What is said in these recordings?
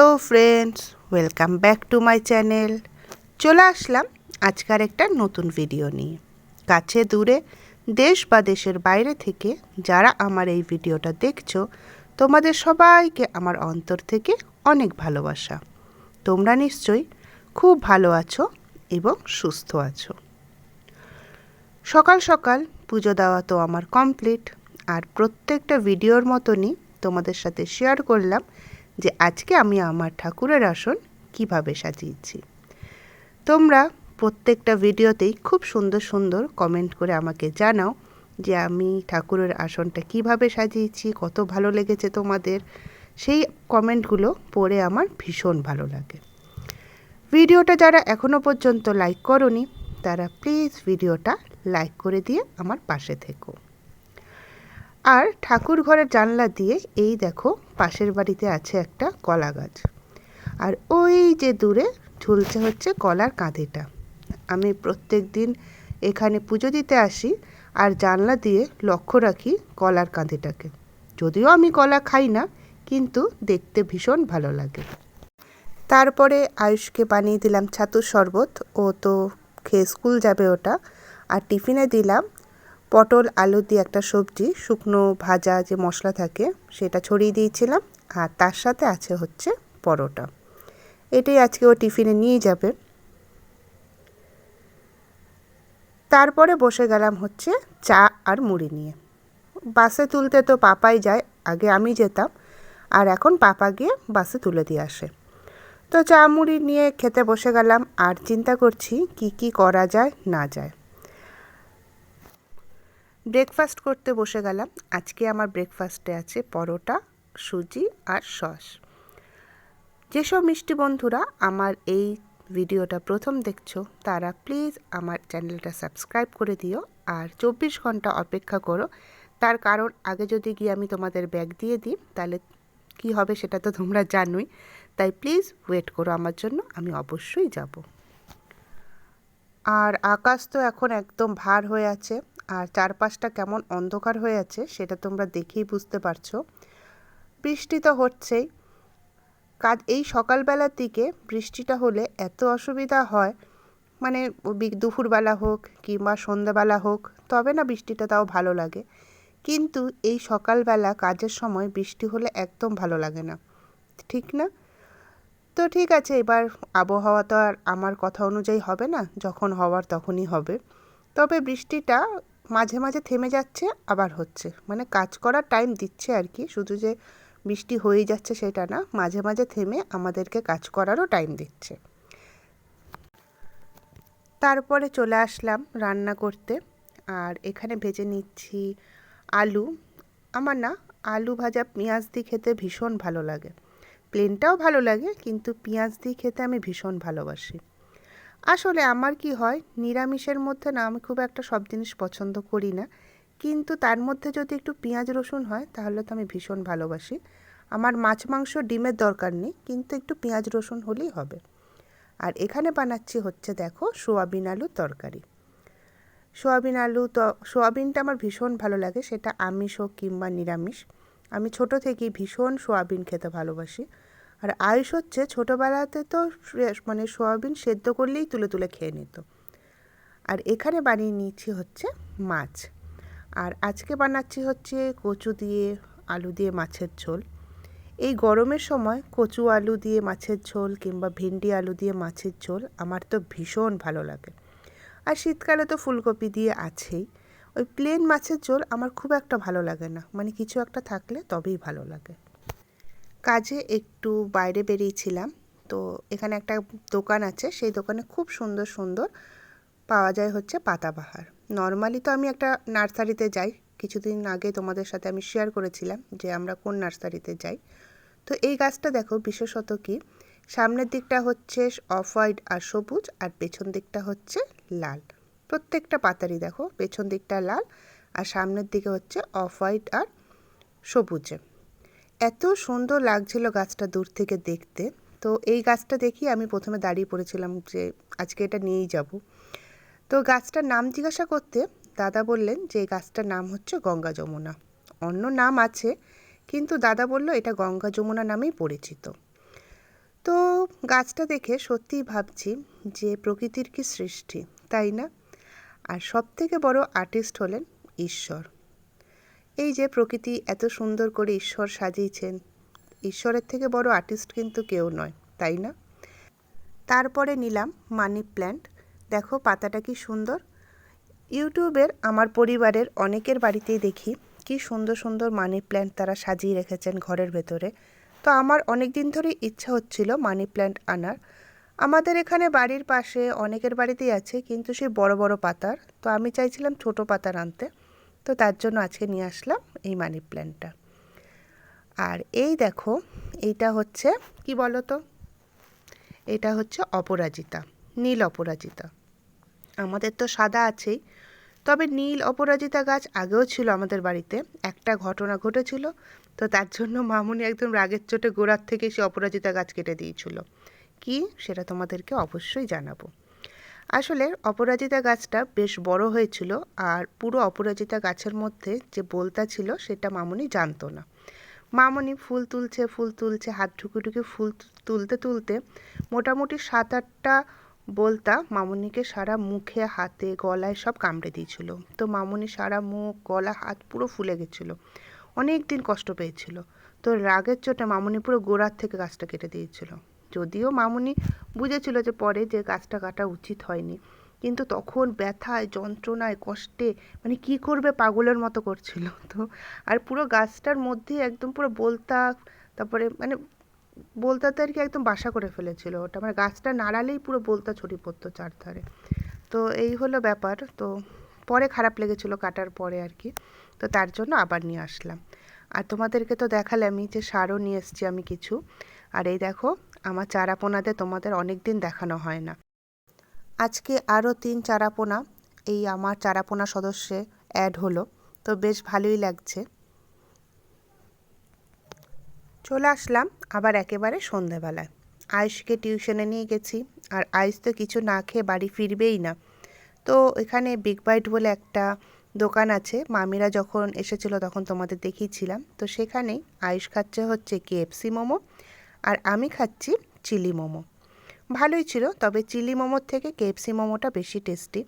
Hello friends, welcome back to my channel. চলে আসলাম আজকার একটা নতুন ভিডিও নিয়ে। কাছে দূরে, দেশ বা দেশের বাইরে থেকে যারা আমার এই ভিডিওটা দেখছ, তোমাদের সবাইকে আমার অন্তর থেকে অনেক ভালোবাসা। তোমরা নিশ্চয়ই খুব ভালো আছো এবং সুস্থ আছো। সকাল সকাল পুজো দেওয়া তো আমার কমপ্লিট, আর প্রত্যেকটা ভিডিওর মতনই তোমাদের সাথে শেয়ার করলাম যে আজকে আমি আমার ঠাকুরের আসন কীভাবে সাজিয়েছি। তোমরা প্রত্যেকটা ভিডিওতেই খুব সুন্দর সুন্দর কমেন্ট করে আমাকে জানাও যে আমি ঠাকুরের আসনটা কীভাবে সাজিয়েছি, কত ভালো লেগেছে তোমাদের। সেই কমেন্টগুলো পড়ে আমার ভীষণ ভালো লাগে। ভিডিওটা যারা এখনও পর্যন্ত লাইক করনি, তারা প্লিজ ভিডিওটা লাইক করে দিয়ে আমার পাশে থেকো। আর ঠাকুর ঘরের জানলা দিয়ে এই দেখো পাশের বাড়িতে আছে একটা কলা গাছ। আর ওই যে দূরে ঝুলছে হচ্ছে কলার কাঁধেটা। আমি প্রত্যেক দিন এখানে পুজো দিতে আসি আর জানলা দিয়ে লক্ষ্য রাখি কলার কাঁধেটাকে। যদিও আমি কলা খাই না, কিন্তু দেখতে ভীষণ ভালো লাগে। তারপরে আয়ুষকে বানিয়ে দিলাম ছাতুর শরবত। ও তো খেয়ে স্কুল যাবে ওটা। আর টিফিনে দিলাম পটল, আলু দিয়ে একটা সবজি, শুকনো ভাজা যে মশলা থাকে সেটা ছড়িয়ে দিয়েছিলাম আর তার সাথে আছে হচ্ছে পরোটা। এটাই আজকে ও টিফিনে নিয়ে যাবে। তারপরে বসে গেলাম হচ্ছে চা আর মুড়ি নিয়ে। বাসে তুলতে তো পাপাই যায়, আগে আমি যেতাম আর এখন পাপা গিয়ে বাসে তুলে দিয়ে আসে। তো চা মুড়ি নিয়ে খেতে বসে গেলাম আর চিন্তা করছি কি কি করা যায় না যায়। ব্রেকফাস্ট করতে বসে গেলাম। আজকে আমার ব্রেকফাস্টে আছে পরোটা, সুজি আর সস। যেসব মিষ্টি বন্ধুরা আমার এই ভিডিওটা প্রথম দেখছ, তারা প্লিজ আমার চ্যানেলটা সাবস্ক্রাইব করে দিও আর চব্বিশ ঘণ্টা অপেক্ষা করো। তার কারণ, আগে যদি গিয়ে আমি তোমাদের ব্যাগ দিয়ে দিই, তাহলে কি হবে সেটা তো তোমরা জানোই। তাই প্লিজ ওয়েট করো আমার জন্য, আমি অবশ্যই যাব। আর আকাশ তো এখন একদম ভার হয়ে আছে। আর চারপাশটা কেমন অন্ধকার হয়ে আছে সেটা তোমরা দেখেই বুঝতে পারছ। বৃষ্টি তো হচ্ছেই। কাজ এই সকালবেলার দিকে বৃষ্টিটা হলে এত অসুবিধা হয়। মানে দুপুরবেলা হোক কিংবা সন্ধ্যাবেলা হোক, তবে না বৃষ্টিটা তাও ভালো লাগে। কিন্তু এই সকালবেলা কাজের সময় বৃষ্টি হলে একদম ভালো লাগে না। ঠিক না? তো ঠিক আছে, এবার আবহাওয়া তো আর আমার কথা অনুযায়ী হবে না, যখন হওয়ার তখনই হবে। তবে বৃষ্টিটা মাঝে মাঝে থেমে যাচ্ছে, আবার হচ্ছে। মানে কাজ করার টাইম দিচ্ছে আর কি। শুধু যে বৃষ্টি হয়ে যাচ্ছে সেটা না, মাঝে মাঝে থেমে আমাদেরকে কাজ করারও টাইম দিচ্ছে। তারপরে চলে আসলাম রান্না করতে। আর এখানে ভেজে নিচ্ছি আলু। আমার না আলু ভাজা পেঁয়াজ দিয়ে খেতে ভীষণ ভালো লাগে। প্লেনটাও ভালো লাগে, কিন্তু পেঁয়াজ দিয়ে খেতে আমি ভীষণ ভালোবাসি। আসলে আমার কি হয়, নিরামিষের মধ্যে না আমি খুব একটা সব জিনিস পছন্দ করি না। কিন্তু তার মধ্যে যদি একটু পেঁয়াজ, রসুন হয়, তাহলে তো আমি ভীষণ ভালোবাসি। আমার মাছ, মাংস ডিমের দরকার নেই, কিন্তু একটু পেঁয়াজ, রসুন হলেই হবে। আর এখানে বানাচ্ছি হচ্ছে দেখো সোয়াবিন আলু তরকারি। সোয়াবিন আলু তো, সোয়াবিনটা আমার ভীষণ ভালো লাগে, সেটা আমিষ হোক কিংবা নিরামিষ। আমি ছোট থেকেই ভীষণ সোয়াবিন খেতে ভালোবাসি। আর আয়ুষ হচ্ছে ছোটোবেলাতে তো মানে সোয়াবিন সেদ্ধ করলেই তুলে তুলে খেয়ে নিত। আর এখানে বানিয়ে নিচ্ছি হচ্ছে মাছ। আর আজকে বানাচ্ছি হচ্ছে কচু দিয়ে আলু দিয়ে মাছের ঝোল। এই গরমের সময় কচু আলু দিয়ে মাছের ঝোল কিংবা ভেন্ডি আলু দিয়ে মাছের ঝোল আমার তো ভীষণ ভালো লাগে। আর শীতকালে তো ফুলকপি দিয়ে আছেই। ওই প্লেন মাছের ঝোল আমার খুব একটা ভালো লাগে না। মানে কিছু একটা থাকলে তবেই ভালো লাগে। কাজে একটু বাইরে বেরিয়েছিলাম। তো এখানে একটা দোকান আছে, সেই দোকানে খুব সুন্দর সুন্দর পাওয়া যায় হচ্ছে পাতাবাহার। নর্মালি তো আমি একটা নার্সারিতে যাই। কিছুদিন আগে তোমাদের সাথে আমি শেয়ার করেছিলাম যে আমরা কোন নার্সারিতে যাই। তো এই গাছটা দেখো বিশেষত কি? সামনের দিকটা হচ্ছে অফ হোয়াইট আর সবুজ আর পেছন দিকটা হচ্ছে লাল। প্রত্যেকটা পাতারই দেখো, পেছন দিকটা লাল আর সামনের দিকে হচ্ছে অফ হোয়াইট আর সবুজে। এত সুন্দর লাগছিল গাছটা দূর থেকে দেখতে। তো এই গাছটা দেখি আমি প্রথমে দাঁড়িয়ে পড়েছিলাম যে আজকে এটা নিয়েই যাব। তো গাছটার নাম জিজ্ঞাসা করতে দাদা বললেন যে এই গাছটার নাম হচ্ছে গঙ্গা যমুনা। অন্য নাম আছে, কিন্তু দাদা বলল এটা গঙ্গা যমুনা নামেই পরিচিত। তো গাছটা দেখে সত্যিই ভাবছি যে প্রকৃতির কি সৃষ্টি, তাই না? আর সব থেকে বড় আর্টিস্ট হলেন ঈশ্বর। এই যে প্রকৃতি এত সুন্দর করে ঈশ্বর সাজিয়েছেন, ঈশ্বরের থেকে বড় আর্টিস্ট কিন্তু কেউ নয়, তাই না? তারপরে নিলাম মানি প্ল্যান্ট দেখো পাতাটা কি সুন্দর। ইউটিউবের আমার পরিবারের অনেকের বাড়িতেই দেখি কি সুন্দর সুন্দর মানি প্ল্যান্ট তারা সাজিয়ে রেখেছেন ঘরের ভেতরে। তো আমার অনেক দিন ধরেই ইচ্ছা হচ্ছিল মানি প্ল্যান্ট আনার। আমাদের এখানে বাড়ির পাশে অনেকের বাড়িতেই আছে, কিন্তু সেই বড় বড় পাতার। তো আমি চাইছিলাম ছোট পাতার আনতে। তো তার জন্য আজকে নিয়ে আসলাম এই মানি প্ল্যান্টটা আর এই দেখো, এইটা হচ্ছে কি বলো তো এটা হচ্ছে অপরাজিতা, নীল অপরাজিতা। আমাদের তো সাদা আছেই, তবে নীল অপরাজিতা গাছ আগেও ছিল আমাদের বাড়িতে, একটা ঘটনা ঘটেছিল, তো তার জন্য মামুনি একদম রাগের চোটে গোড়ার থেকে সে অপরাজিতা গাছ কেটে দিয়েছিল। কি? সেটা তোমাদেরকে অবশ্যই জানাব। আসলে অপরাজিতা গাছটা বেশ বড় হয়েছিল আর পুরো অপরাজিতা গাছের মধ্যে যে বলতা ছিল সেটা মামনি জানতো না। মামনি ফুল তুলছে ফুল তুলছে, হাত ঢুকে ঢুকে ফুল তুলতে তুলতে মোটামুটি সাত আটটা বলতা মামনিকে সারা মুখে, হাতে, গলায় সব কামড়ে দিয়েছিল। তো মামনি সারা মুখ, গলা, হাত পুরো ফুলে গেছিল। অনেক দিন কষ্ট পেয়েছিল। তো রাগের চোটে মামনি পুরো গোড়ার থেকে গাছটা কেটে দিয়েছিল। যদিও মামনি বুঝেছিল যে পরে যে গাছটা কাটা উচিত হয়নি, কিন্তু তখন ব্যথায়, যন্ত্রণায়, কষ্টে মানে কি করবে পাগলের মতো করছিল তো। আর পুরো গাছটার মধ্যে একদম পুরো বলতা, তারপরে মানে বলতাতে আর কি একদম বাসা করে ফেলেছিল ওটা। মানে গাছটা নাড়ালেই পুরো বলতা ছড়িয়ে পড়তো চারধারে। তো এই হলো ব্যাপার। তো পরে খারাপ লেগেছিলো কাটার পরে আর কি। তো তার জন্য আবার নিয়ে আসলাম। আর তোমাদেরকে তো দেখালামই যে সারও নিয়ে এসছি আমি কিছু। আর এই দেখো আমার চারাপোনাতে তোমাদের অনেক দিন দেখানো হয় না। আজকে আরও তিন চারাপোনা, এই আমার চারাপোনা সদস্যে অ্যাড হলো, তো বেশ ভালোই লাগছে। চলে আসলাম আবার একেবারে সন্ধেবেলায়। আয়ুষকে টিউশনে নিয়ে গেছি, আর আয়ুষ তো কিছু না খেয়ে বাড়ি ফিরবেই না। তো এখানে বিগ বাইট বলে একটা দোকান আছে, মামিরা যখন এসেছিল তখন তোমাদের দেখিয়েছিলাম। তো সেখানেই আয়ুষ খাচ্ছে হচ্ছে কেএফসি মোমো আর আমি খাচ্ছি চিলি মোমো। ভালোই ছিল, তবে চিলি মোমোর থেকে কেএফসি মোমোটা বেশি টেস্টি।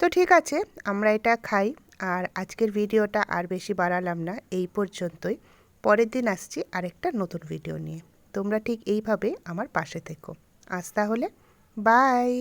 তো ঠিক আছে, আমরা এটা খাই, আর আজকের ভিডিওটা আর বেশি বাড়ালাম না, এই পর্যন্তই। পরের দিন আসছি আরেকটা নতুন ভিডিও নিয়ে। তোমরা ঠিক এইভাবে আমার পাশে থেকো। আজ তাহলে, বাই!